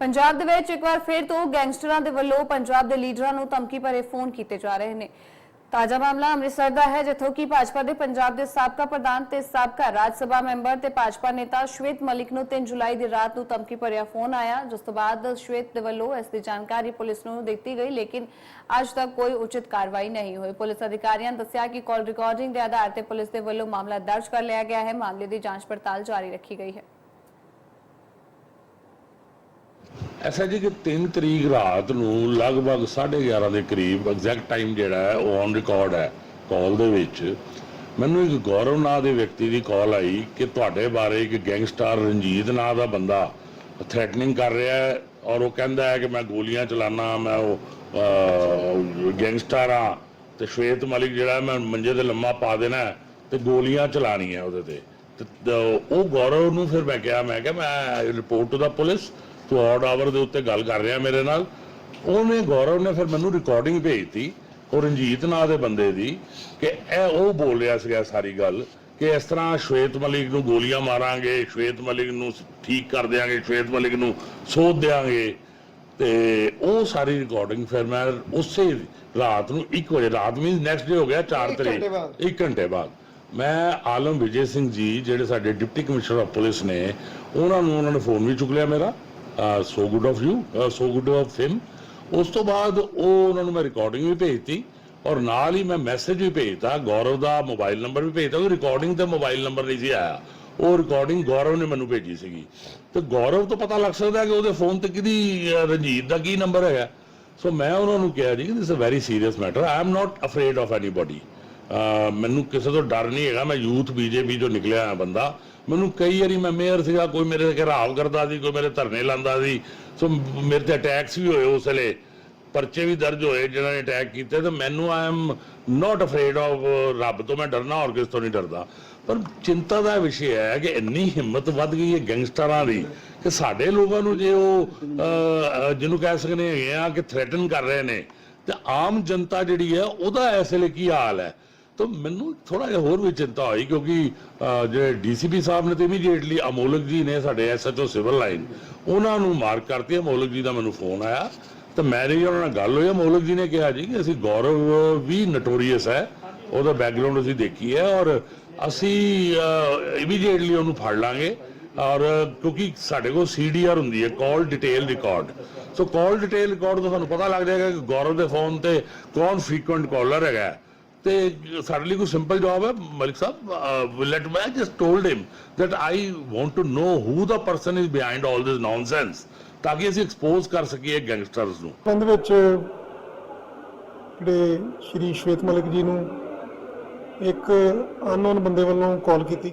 ਪੰਜਾਬ ਦੇ ਵਿੱਚ ਇੱਕ ਵਾਰ ਫਿਰ ਤੋਂ ਗੈਂਗਸਟਰਾਂ ਦੇ ਵੱਲੋਂ ਪੰਜਾਬ ਦੇ ਲੀਡਰਾਂ ਨੂੰ ਧਮਕੀ ਭਰੇ ਫੋਨ ਕੀਤੇ ਜਾ ਰਹੇ ਨੇ। ਤਾਜ਼ਾ ਮਾਮਲਾ ਅੰਮ੍ਰਿਤਸਰ ਦਾ ਹੈ, ਜਿੱਥੋਂ ਕਿ ਭਾਜਪਾ ਦੇ ਪੰਜਾਬ ਦੇ ਸਾਬਕਾ ਪ੍ਰਧਾਨ ਤੇ ਸਾਬਕਾ ਰਾਜ ਸਭਾ ਮੈਂਬਰ ਤੇ ਭਾਜਪਾ ਨੇਤਾ ਸ਼ਵੇਤ ਮਲਿਕ ਨੂੰ 3 ਜੁਲਾਈ ਦੀ ਰਾਤ ਨੂੰ ਧਮਕੀ ਭਰਿਆ ਫੋਨ ਆਇਆ। ਜਿਸ ਤੋਂ ਬਾਅਦ ਸ਼ਵੇਤ ਦੇ ਵੱਲੋਂ ਇਸ ਦੀ ਜਾਣਕਾਰੀ ਪੁਲਿਸ ਨੂੰ ਦਿੱਤੀ ਗਈ, ਲੇਕਿਨ ਅੱਜ ਤੱਕ ਕੋਈ ਉਚਿਤ ਕਾਰਵਾਈ ਨਹੀਂ ਹੋਈ। ਪੁਲਿਸ ਅਧਿਕਾਰੀਆਂ ਨੇ ਦੱਸਿਆ ਕਿ ਕਾਲ ਰਿਕਾਰਡਿੰਗ ਦੇ ਆਧਾਰ ਤੇ ਪੁਲਿਸ ਦੇ ਵੱਲੋਂ ਮਾਮਲਾ ਦਰਜ ਕਰ ਲਿਆ ਗਿਆ ਹੈ। ਮਾਮਲੇ ਦੀ ਜਾਂਚ ਪੜਤਾਲ ਜਾਰੀ ਰੱਖੀ ਗਈ ਹੈ। ਐਸਾ ਜੀ ਕਿ 3 ਤਰੀਕ ਰਾਤ ਨੂੰ ਲਗਭਗ 11:30 ਦੇ ਕਰੀਬ ਐਗਜ਼ੈਕਟ ਟਾਈਮ ਜਿਹੜਾ ਹੈ, ਉਹ ਔਨ ਰਿਕਾਰਡ ਹੈ ਕਾਲ ਦੇ ਵਿੱਚ। ਮੈਨੂੰ ਇੱਕ ਗੌਰਵ ਨਾਂ ਦੇ ਵਿਅਕਤੀ ਦੀ ਕਾਲ ਆਈ ਕਿ ਤੁਹਾਡੇ ਬਾਰੇ ਇੱਕ ਗੈਂਗਸਟਰ ਰਣਜੀਤ ਨਾਂ ਦਾ ਬੰਦਾ ਥ੍ਰੈਟਨਿੰਗ ਕਰ ਰਿਹਾ ਹੈ ਔਰ ਉਹ ਕਹਿੰਦਾ ਹੈ ਕਿ ਮੈਂ ਗੋਲੀਆਂ ਚਲਾਣਾ ਮੈਂ ਉਹ ਗੈਂਗਸਟਰ ਆ ਤੇ ਸ਼ਵੇਤ ਮਲਿਕ ਜਿਹੜਾ ਮੈਂ ਮੰਜੇ ਤੇ ਲੰਮਾ ਪਾ ਦੇਣਾ ਹੈ ਤੇ ਗੋਲੀਆਂ ਚਲਾਣੀਆਂ ਉਹਦੇ ਤੇ। ਤੇ ਉਹ ਗੌਰਵ ਨੂੰ ਫਿਰ ਮੈਂ ਕਿਹਾ ਮੈਂ ਕਿਹਾ ਮੈਂ report to the police to odd hour ਦੇ ਉੱਤੇ ਗੱਲ ਕਰ ਰਿਹਾ ਮੇਰੇ ਨਾਲ। ਉਹਨੇ ਗੌਰਵ ਨੇ ਫਿਰ ਮੈਨੂੰ ਰਿਕਾਰਡਿੰਗ ਭੇਜਤੀ ਉਹ ਰਣਜੀਤ ਨਾਂ ਦੇ ਬੰਦੇ ਦੀ ਕਿ ਇਹ ਉਹ ਬੋਲ ਰਿਹਾ ਸੀਗਾ ਸਾਰੀ ਗੱਲ ਕਿ ਇਸ ਤਰ੍ਹਾਂ ਸ਼ਵੇਤ ਮਲਿਕ ਨੂੰ ਗੋਲੀਆਂ ਮਾਰਾਂਗੇ ਸ਼ਵੇਤ ਮਲਿਕ ਨੂੰ ਠੀਕ ਕਰ ਦਿਆਂਗੇ ਸ਼ਵੇਤ ਮਲਿਕ ਨੂੰ ਸੋਧ ਦਿਆਂਗੇ। ਤੇ ਉਹ ਸਾਰੀ ਰਿਕਾਰਡਿੰਗ ਫਿਰ ਮੈਂ ਉਸੇ ਰਾਤ ਨੂੰ 1 ਵਜੇ ਰਾਤ ਮੀਨਸ ਨੈਕਸਟ ਡੇ ਹੋ ਗਿਆ 4 ਇੱਕ ਤਰੀਕ। ਘੰਟੇ ਬਾਅਦ। 1 ਘੰਟੇ ਬਾਅਦ। ਮੈਂ ਆਲਮ ਵਿਜੇ ਸਿੰਘ ਜੀ ਜਿਹੜੇ ਸਾਡੇ ਡਿਪਟੀ ਕਮਿਸ਼ਨਰ ਆਫ ਪੁਲਿਸ ਨੇ ਉਹਨਾਂ ਨੂੰ ਉਹਨਾਂ ਨੇ ਫੋਨ ਵੀ ਚੁੱਕ ਲਿਆ ਮੇਰਾ। So good of you so good of him ਉਸ ਤੋਂ ਬਾਅਦ ਉਹ ਉਹਨਾਂ ਨੂੰ ਮੈਂ ਰਿਕਾਰਡਿੰਗ ਵੀ ਭੇਜਤੀ ਔਰ ਨਾਲ ਹੀ ਮੈਂ ਮੈਸੇਜ ਵੀ ਭੇਜਤਾ। ਗੌਰਵ ਦਾ ਮੋਬਾਈਲ ਨੰਬਰ ਵੀ ਭੇਜਤਾ। ਉਹ ਰਿਕਾਰਡਿੰਗ ਤੇ ਮੋਬਾਈਲ ਨੰਬਰ ਨਹੀਂ ਸੀ ਆਇਆ। ਉਹ ਰਿਕਾਰਡਿੰਗ ਗੌਰਵ ਨੇ ਮੈਨੂੰ ਭੇਜੀ ਸੀਗੀ। ਤੇ ਗੌਰਵ ਤੋਂ ਪਤਾ ਲੱਗ ਸਕਦਾ ਕਿ ਉਹਦੇ ਫੋਨ ਤੇ ਕਿਹਦੀ ਰਣਜੀਤ ਦਾ ਕੀ ਨੰਬਰ ਹੈਗਾ। ਸੋ ਮੈਂ ਉਹਨਾਂ ਨੂੰ ਕਿਹਾ ਜੀ ਕਿ this a very serious matter I am not afraid of anybody ਮੈਨੂੰ ਕਿਸੇ ਤੋਂ ਡਰ ਨਹੀਂ ਹੈਗਾ, ਮੈਂ ਯੂਥ ਬੀਜੇਪੀ ਤੋਂ ਨਿਕਲਿਆ ਹਾਂ ਬੰਦਾ। ਮੈਨੂੰ ਕਈ ਵਾਰੀ ਮੈਂ ਮੇਅਰ ਸੀਗਾ, ਕੋਈ ਮੇਰੇ ਤੇ ਘਰਾਵ ਕਰਦਾ ਸੀ, ਕੋਈ ਮੇਰੇ ਧਰਨੇ ਲਾਉਂਦਾ ਸੀ। ਸੋ ਮੇਰੇ ਤੇ ਅਟੈਕਸ ਵੀ ਹੋਏ ਉਸ ਵੇਲੇ, ਪਰਚੇ ਵੀ ਦਰਜ ਹੋਏ ਜਿਨ੍ਹਾਂ ਨੇ ਅਟੈਕ ਕੀਤੇ। ਤੇ ਮੈਨੂੰ I am not afraid of ਰੱਬ ਤੋਂ ਮੈਂ ਡਰਨਾ ਹੋਰ ਕਿਸ ਤੋਂ ਨਹੀਂ ਡਰਦਾ। ਪਰ ਚਿੰਤਾ ਦਾ ਵਿਸ਼ੇ ਹੈ ਕਿ ਇੰਨੀ ਹਿੰਮਤ ਵੱਧ ਗਈ ਹੈ ਗੈਂਗਸਟਰਾਂ ਦੀ ਕਿ ਸਾਡੇ ਲੋਕਾਂ ਨੂੰ ਜੇ ਉਹ ਜਿਹਨੂੰ ਕਹਿ ਸਕਦੇ ਹੈਗੇ ਆ ਕਿ ਥ੍ਰੈਟਨ ਕਰ ਰਹੇ ਨੇ, ਤੇ ਆਮ ਜਨਤਾ ਜਿਹੜੀ ਹੈ ਉਹਦਾ ਇਸ ਵੇਲੇ ਕੀ ਹਾਲ ਹੈ? ਤਾਂ ਮੈਨੂੰ ਥੋੜਾ ਜਿਹਾ ਹੋਰ ਵੀ ਚਿੰਤਾ ਹੋਈ ਕਿਉਂਕਿ ਅਹ, ਜਿਹੜੇ ਡੀਸੀਪੀ ਸਾਹਿਬ ਨੇ ਤੇ ਇਮੀਡੀਏਟਲੀ ਅਮੋਲਕ ਜੀ ਨੇ ਸਾਡੇ ਐਸਐਚਓ ਸਿਵਲ ਲਾਈਨ ਉਹਨਾਂ ਨੂੰ ਮਾਰਕ ਕਰਤੀ ਅਮੋਲਕ ਜੀ ਦਾ ਮੈਨੂੰ ਫੋਨ ਆਇਆ। ਤਾਂ ਮੇਰੀ ਉਹਨਾਂ ਨਾਲ ਗੱਲ ਹੋਈ ਅਮੋਲਕ ਜੀ ਨੇ ਕਿਹਾ ਜੀ ਕਿ ਅਸੀਂ ਗੌਰਵ ਵੀ ਨਟੋਰੀਅਸ ਹੈ ਉਹਦਾ ਬੈਕਗ੍ਰਾਉਂਡ ਅਸੀਂ ਦੇਖੀ ਹੈ ਔਰ ਅਸੀਂ ਇਮੀਡੀਏਟਲੀ ਉਹਨੂੰ ਫੜ ਲਾਂਗੇ ਔਰ ਕਿਉਂਕਿ ਸਾਡੇ ਕੋਲ ਸੀਡੀਆਰ ਹੁੰਦੀ ਹੈ call detail record so call detail record ਤੋਂ ਸਾਨੂੰ ਪਤਾ ਲੱਗ ਜਾਏਗਾ ਕਿ ਗੌਰਵ ਦੇ ਫੋਨ ਤੇ ਕੌਣ ਫ੍ਰੀਕੁਐਂਟ ਕਾਲਰ ਹੈਗਾ ਤੇ ਸਾਡੇ ਲਈ ਕੋਈ ਸਿੰਪਲ ਜਵਾਬ ਹੈ, ਮਲਿਕ ਸਾਹਿਬ ਲੈਟ ਮੈਂ just told him that I want to know who the person is behind all this nonsense, ਤਾਂ ਕਿ ਅਸੀਂ ਐਕਸਪੋਜ਼ ਕਰ ਸਕੀਏ ਗੈਂਗਸਟਰਸ ਨੂੰ। ਸੰਬੰਧ ਵਿੱਚ ਜਿਹੜੇ ਸ਼੍ਰੀ ਸ਼ਵੇਤ ਮਲਿਕ ਜੀ ਨੂੰ ਇੱਕ ਅਨਨੋਨ ਬੰਦੇ ਵੱਲੋਂ ਕਾਲ ਕੀਤੀ